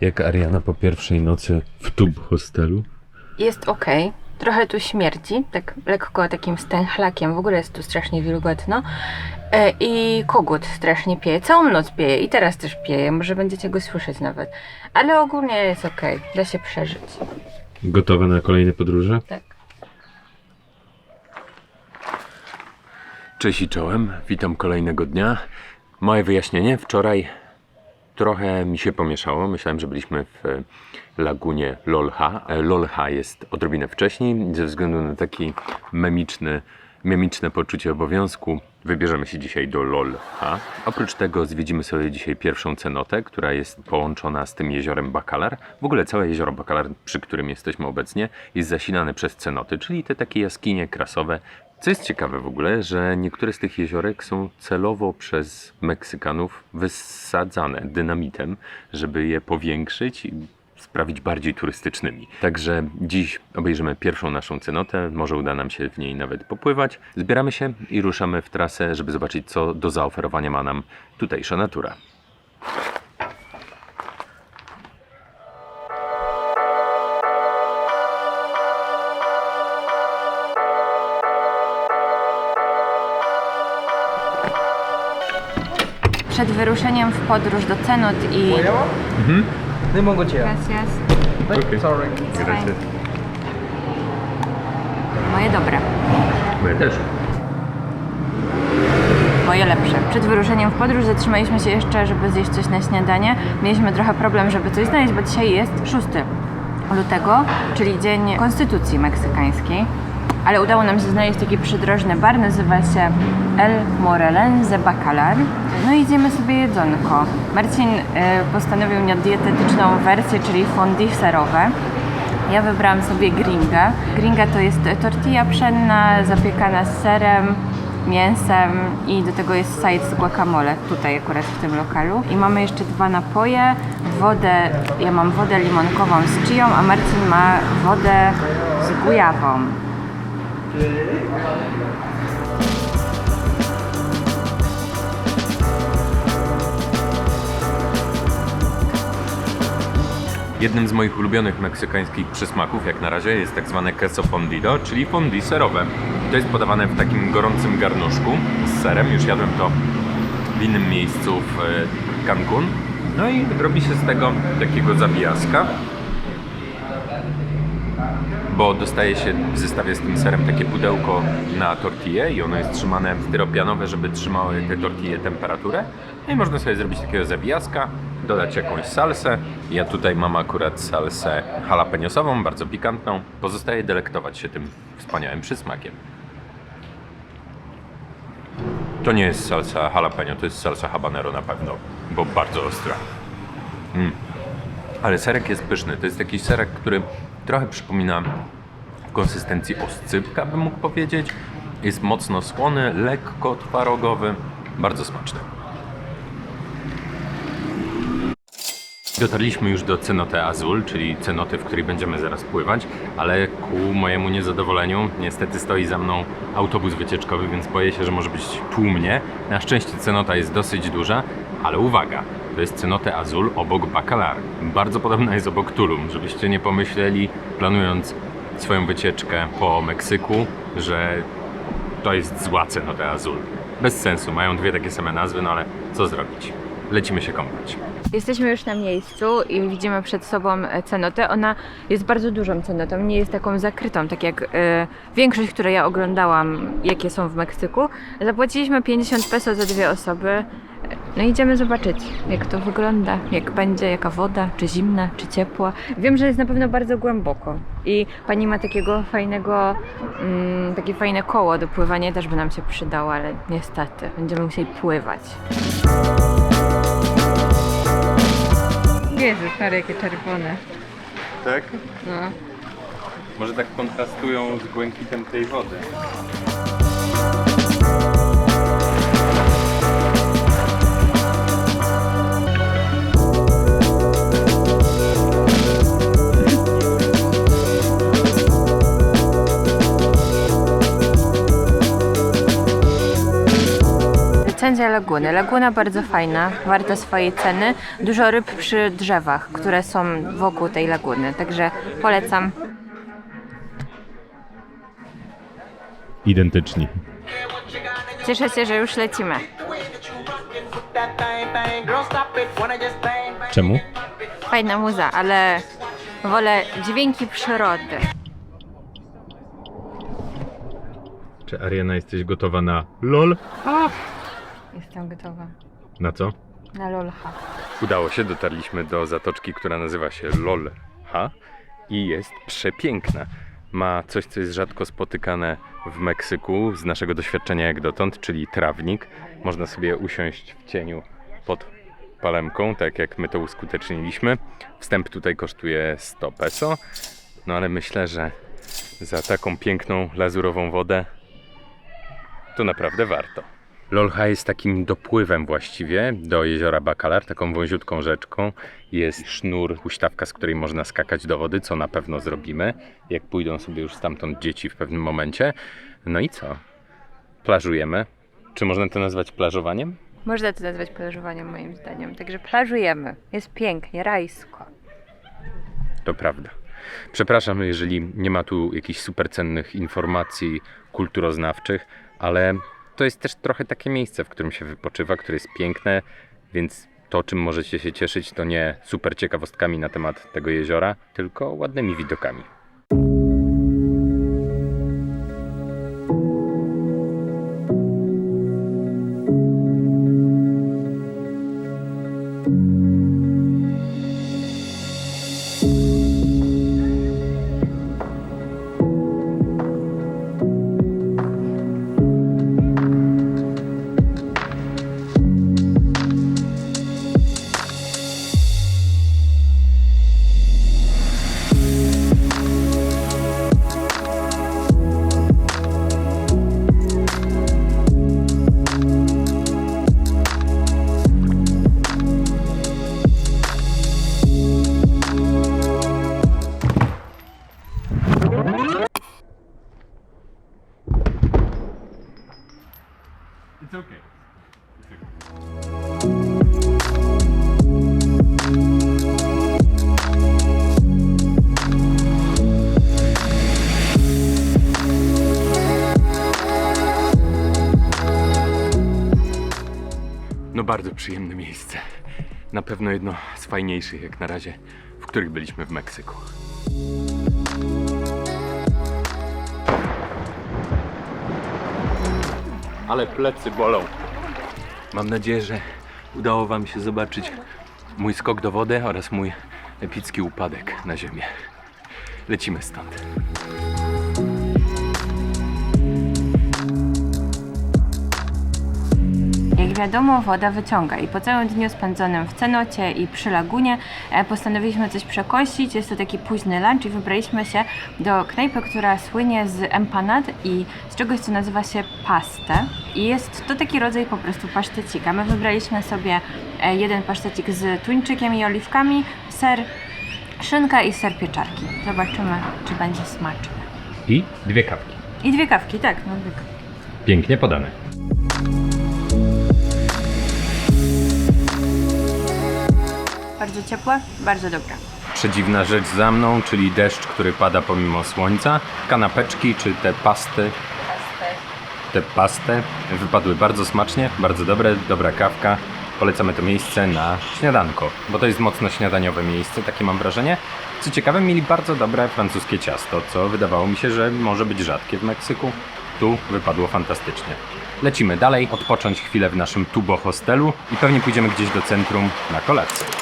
Jak Ariana po pierwszej nocy w tub hostelu? Jest ok. Trochę tu śmierdzi, tak lekko takim stęchlakiem. W ogóle jest tu strasznie wilgotno. E, I kogut strasznie pieje. Całą noc pieje i teraz też pieje. Może będziecie go słyszeć nawet. Ale ogólnie jest ok. Da się przeżyć. Gotowe na kolejne podróże? Tak. Cześć i czołem, witam kolejnego dnia. Moje wyjaśnienie, wczoraj trochę mi się pomieszało. Myślałem, że byliśmy w e, lagunie Lolha. E, Lolha jest odrobinę wcześniej, ze względu na taki memiczny, memiczne poczucie obowiązku. Wybierzemy się dzisiaj do Lolha. Oprócz tego zwiedzimy sobie dzisiaj pierwszą cenotę, która jest połączona z tym jeziorem Bakalar. W ogóle całe jezioro Bakalar, przy którym jesteśmy obecnie, jest zasilane przez cenoty, czyli te takie jaskinie krasowe, co jest ciekawe w ogóle, że niektóre z tych jeziorek są celowo przez Meksykanów wysadzane dynamitem, żeby je powiększyć i sprawić bardziej turystycznymi. Także dziś obejrzymy pierwszą naszą cenotę, może uda nam się w niej nawet popływać. Zbieramy się i ruszamy w trasę, żeby zobaczyć co do zaoferowania ma nam tutejsza natura. Przed wyruszeniem w podróż do cenot i... Limongocia. Gracias. Okej. Sorry. Fajnie. Moje dobre. My też. Moje lepsze. Przed wyruszeniem w podróż zatrzymaliśmy się jeszcze, żeby zjeść coś na śniadanie. Mieliśmy trochę problem, żeby coś znaleźć, bo dzisiaj jest 6 lutego, czyli Dzień Konstytucji Meksykańskiej. Ale udało nam się znaleźć taki przydrożny bar, nazywa się El Morelense Bacalar. No i idziemy sobie jedzonko. Marcin y, postanowił na dietetyczną wersję, czyli fondue serowe. Ja wybrałam sobie gringa. Gringa to jest tortilla pszenna zapiekana z serem, mięsem i do tego jest side z guacamole, tutaj akurat w tym lokalu. I mamy jeszcze dwa napoje, wodę, ja mam wodę limonkową z chią, a Marcin ma wodę z gujawą. Jednym z moich ulubionych meksykańskich przysmaków, jak na razie, jest tak zwane queso fondido, czyli fondue serowe. To jest podawane w takim gorącym garnuszku z serem. Już jadłem to w innym miejscu w e, Cancun. No i robi się z tego takiego zabijaska, bo dostaje się w zestawie z tym serem takie pudełko na tortillę i ono jest trzymane styropianowe, żeby trzymały te tortille temperaturę. No i można sobie zrobić takiego zabijaska, dodać jakąś salsę. Ja tutaj mam akurat salsę jalapeniosową, bardzo pikantną. Pozostaje delektować się tym wspaniałym przysmakiem. To nie jest salsa jalapeno, to jest salsa habanero na pewno, bo bardzo ostra. Mm. Ale serek jest pyszny. To jest taki serek, który trochę przypomina w konsystencji oscypka, bym mógł powiedzieć. Jest mocno słony, lekko twarogowy, bardzo smaczny. Dotarliśmy już do cenoty Azul, czyli cenoty, w której będziemy zaraz pływać, ale ku mojemu niezadowoleniu niestety stoi za mną autobus wycieczkowy, więc boję się, że może być tłumnie. Na szczęście cenota jest dosyć duża, ale uwaga, to jest cenota Azul obok Bacalar. Bardzo podobna jest obok Tulum, żebyście nie pomyśleli, planując swoją wycieczkę po Meksyku, że to jest zła cenota Azul. Bez sensu, mają dwie takie same nazwy, no ale co zrobić? Lecimy się kąpać. Jesteśmy już na miejscu i widzimy przed sobą cenotę. Ona jest bardzo dużą cenotą, nie jest taką zakrytą, tak jak e, większość, które ja oglądałam, jakie są w Meksyku. Zapłaciliśmy 50 peso za dwie osoby. No idziemy zobaczyć, jak to wygląda, jak będzie, jaka woda, czy zimna, czy ciepła. Wiem, że jest na pewno bardzo głęboko i pani ma takiego fajnego, mm, takie fajne koło do pływania, też by nam się przydało, ale niestety będziemy musieli pływać. Jezu, stary, jakie czerwone. Tak? No. Może tak kontrastują z błękitem tej wody. Recenzja laguny. Laguna bardzo fajna, warta swojej ceny. Dużo ryb przy drzewach, które są wokół tej laguny, także polecam. Identyczni. Cieszę się, że już lecimy. Czemu? Fajna muza, ale wolę dźwięki przyrody. Czy Ariana jesteś gotowa na LOL? Jestem gotowa Na co? na lolha. Udało się, dotarliśmy do zatoczki, która nazywa się LOL-Ha i jest przepiękna. Ma coś, co jest rzadko spotykane w Meksyku z naszego doświadczenia jak dotąd, czyli trawnik. Można sobie usiąść w cieniu pod palemką, tak jak my to uskuteczniliśmy. Wstęp tutaj kosztuje 100 peso, no ale myślę, że za taką piękną lazurową wodę to naprawdę warto. Lolha jest takim dopływem właściwie do jeziora Bakalar, taką wąziutką rzeczką. Jest sznur, huśtawka, z której można skakać do wody, co na pewno zrobimy, jak pójdą sobie już stamtąd dzieci w pewnym momencie. No i co? Plażujemy. Czy można to nazwać plażowaniem? Można to nazwać plażowaniem moim zdaniem. Także plażujemy. Jest pięknie, rajsko. To prawda. Przepraszam, jeżeli nie ma tu jakichś supercennych informacji kulturoznawczych, ale to jest też trochę takie miejsce, w którym się wypoczywa, które jest piękne, więc to, czym możecie się cieszyć, to nie super ciekawostkami na temat tego jeziora, tylko ładnymi widokami. It's okay. No bardzo przyjemne miejsce. Na pewno jedno z fajniejszych jak na razie, w których byliśmy w Meksyku. Ale plecy bolą. Mam nadzieję, że udało Wam się zobaczyć mój skok do wody oraz mój epicki upadek na ziemię. Lecimy stąd. Wiadomo, woda wyciąga i po całym dniu spędzonym w cenocie i przy lagunie e, postanowiliśmy coś przekąsić. Jest to taki późny lunch i wybraliśmy się do knajpy, która słynie z empanad i z czegoś, co nazywa się pastę. I jest to taki rodzaj po prostu pasztecika. My wybraliśmy sobie e, jeden pasztecik z tuńczykiem i oliwkami, ser, szynka i ser pieczarki. Zobaczymy, czy będzie smaczne. I dwie kawki. I dwie kawki, tak, no dwie kawki. Pięknie podane. Bardzo ciepłe, bardzo dobre. Przedziwna rzecz za mną, czyli deszcz, który pada pomimo słońca. Kanapeczki czy te pasty, te pastę wypadły bardzo smacznie, bardzo dobre, dobra kawka. Polecamy to miejsce na śniadanko, bo to jest mocno śniadaniowe miejsce, takie mam wrażenie. Co ciekawe, mieli bardzo dobre francuskie ciasto, co wydawało mi się, że może być rzadkie w Meksyku. Tu wypadło fantastycznie. Lecimy dalej, odpocząć chwilę w naszym Tubo hostelu i pewnie pójdziemy gdzieś do centrum na kolację.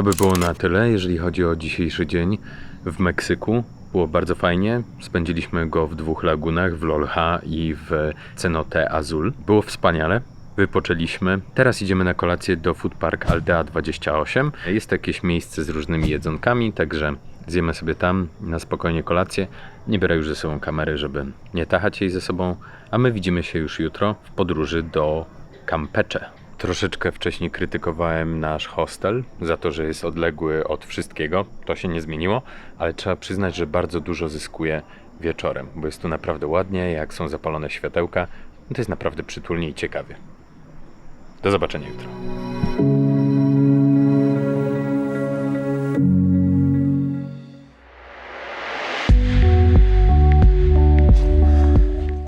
To by było na tyle, jeżeli chodzi o dzisiejszy dzień w Meksyku. Było bardzo fajnie. Spędziliśmy go w dwóch lagunach, w Lolha i w Cenote Azul. Było wspaniale. Wypoczęliśmy. Teraz idziemy na kolację do Food Park Aldea 28. Jest jakieś miejsce z różnymi jedzonkami, także zjemy sobie tam na spokojnie kolację. Nie biorę już ze sobą kamery, żeby nie tachać jej ze sobą, a my widzimy się już jutro w podróży do Campeche. Troszeczkę wcześniej krytykowałem nasz hostel za to, że jest odległy od wszystkiego. To się nie zmieniło, ale trzeba przyznać, że bardzo dużo zyskuje wieczorem, bo jest tu naprawdę ładnie, jak są zapalone światełka. To jest naprawdę przytulnie i ciekawie. Do zobaczenia jutro.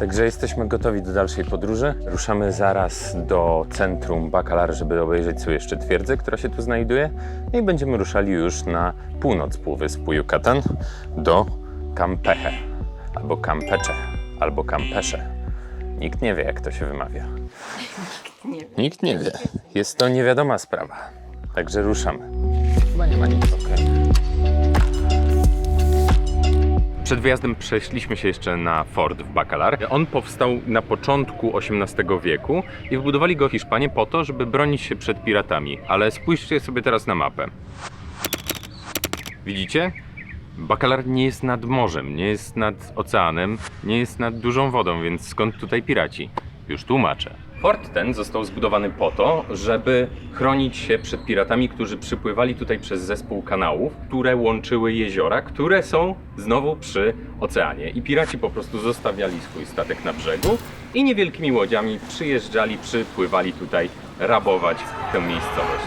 Także jesteśmy gotowi do dalszej podróży. Ruszamy zaraz do centrum Bakalar, żeby obejrzeć sobie jeszcze twierdzę, która się tu znajduje. No I będziemy ruszali już na północ Półwyspu Yucatan do Campeche, albo Campeche, albo Campeche. Nikt nie wie, jak to się wymawia. Nikt nie wie. Jest to niewiadoma sprawa. Także ruszamy. Chyba nie ma nic. Przed wyjazdem przeszliśmy się jeszcze na fort w Bacalar. On powstał na początku XVIII wieku i wybudowali go Hiszpanie po to, żeby bronić się przed piratami. Ale spójrzcie sobie teraz na mapę. Widzicie? Bakalar nie jest nad morzem, nie jest nad oceanem, nie jest nad dużą wodą, więc skąd tutaj piraci? Już tłumaczę. Fort ten został zbudowany po to, żeby chronić się przed piratami, którzy przypływali tutaj przez zespół kanałów, które łączyły jeziora, które są znowu przy oceanie. I piraci po prostu zostawiali swój statek na brzegu i niewielkimi łodziami przyjeżdżali, przypływali tutaj rabować tę miejscowość.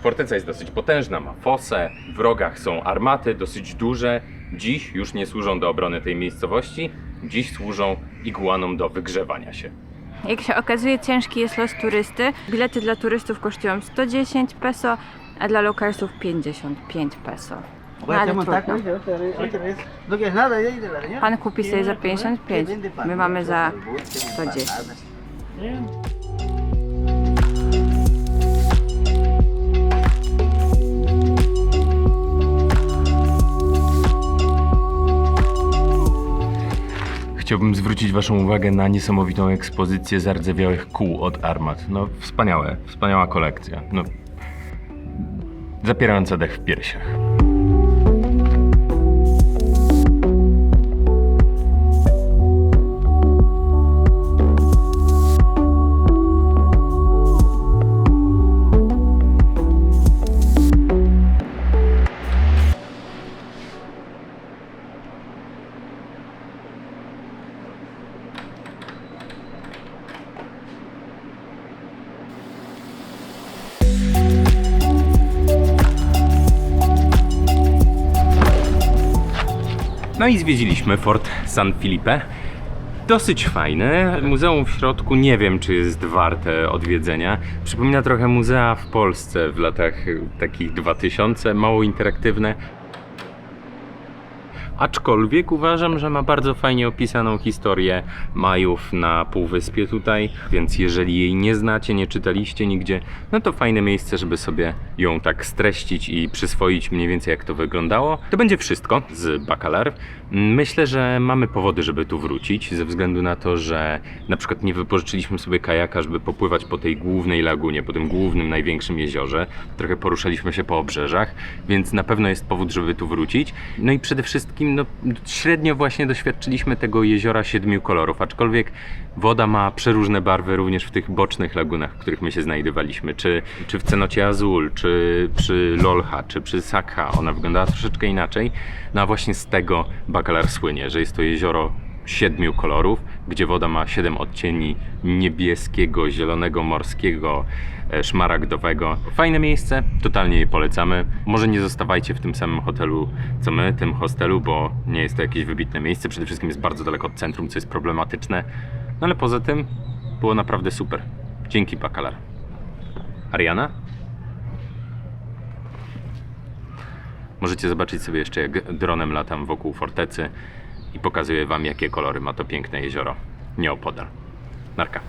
Forteca jest dosyć potężna, ma fosę, w rogach są armaty dosyć duże. Dziś już nie służą do obrony tej miejscowości, dziś służą iguanom do wygrzewania się. Jak się okazuje, ciężki jest los turysty. Bilety dla turystów kosztują 110 peso, a dla lokalsów 55 peso. No, ale trudno. Pan kupi sobie za ¿Quieres una 55, Vende pan, my mamy za vende 110. Chciałbym zwrócić Waszą uwagę na niesamowitą ekspozycję zardzewiałych kół od armat. No, wspaniałe, wspaniała kolekcja. No, zapierająca dech w piersiach. No i zwiedziliśmy Fort San Felipe. Dosyć fajne. Muzeum w środku nie wiem, czy jest warte odwiedzenia. Przypomina trochę muzea w Polsce w latach takich 2000, mało interaktywne. Aczkolwiek uważam, że ma bardzo fajnie opisaną historię Majów na Półwyspie tutaj, więc jeżeli jej nie znacie, nie czytaliście nigdzie, no to fajne miejsce, żeby sobie ją tak streścić i przyswoić mniej więcej jak to wyglądało. To będzie wszystko z Bakalar. Myślę, że mamy powody, żeby tu wrócić, ze względu na to, że na przykład nie wypożyczyliśmy sobie kajaka, żeby popływać po tej głównej lagunie, po tym głównym, największym jeziorze. Trochę poruszaliśmy się po obrzeżach, więc na pewno jest powód, żeby tu wrócić. No i przede wszystkim no, średnio właśnie doświadczyliśmy tego jeziora siedmiu kolorów, aczkolwiek woda ma przeróżne barwy również w tych bocznych lagunach, w których my się znajdowaliśmy, czy, czy w cenocie Azul, czy przy Lolha, czy przy Sakha. Ona wyglądała troszeczkę inaczej. No a właśnie z tego Bakalar słynie, że jest to jezioro siedmiu kolorów, gdzie woda ma siedem odcieni niebieskiego, zielonego, morskiego, szmaragdowego. Fajne miejsce, totalnie je polecamy. Może nie zostawajcie w tym samym hotelu co my, tym hostelu, bo nie jest to jakieś wybitne miejsce. Przede wszystkim jest bardzo daleko od centrum, co jest problematyczne. No ale poza tym było naprawdę super. Dzięki Bakalar. Ariana? Możecie zobaczyć sobie jeszcze jak dronem latam wokół fortecy i pokazuję wam jakie kolory ma to piękne jezioro nieopodal. Narka.